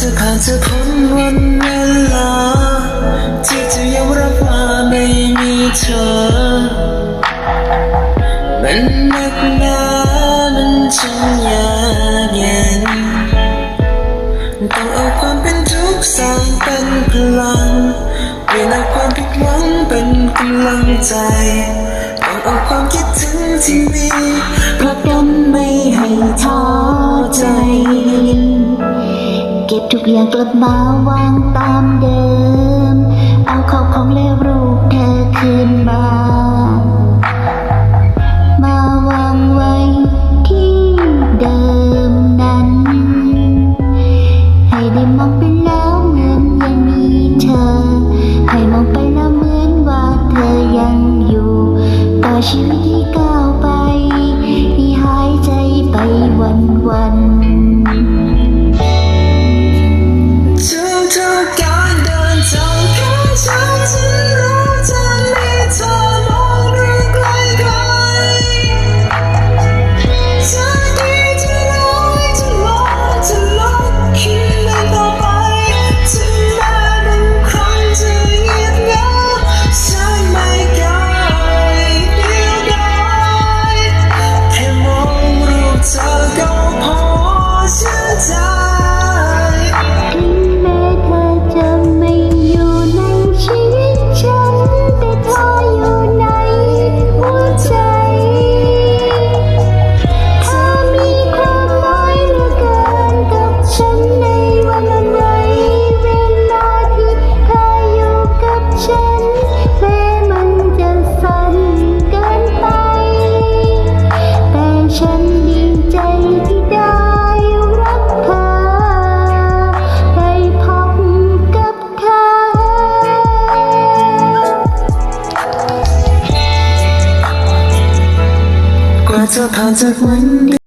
จะผ่านจะพ้นวันเวลา ที่จะยอมรับว่าไม่มีเธอ มันนักหนามันช่างยากเย็นต้องเอาความเป็นทุกข์สร้างเป็นพลังเปลี่ยนเอาความผิดหวังเป็นกำลังใจ ต้องเอาความคิดถึงที่มี ทุกอย่างกลับมาวางตามเดิม เอาข้าวของและรูปเธอคืนมา มาวางไว้ที่เดิมนั้น ให้ได้มองไปแล้วเหมือนยังมีเธอ ให้มองไปแล้วเหมือนว่าเธอยังอยู่ต่อชีวิตที่ก้าวไปที่หายใจไปวันวัน จะผ่านจากวัน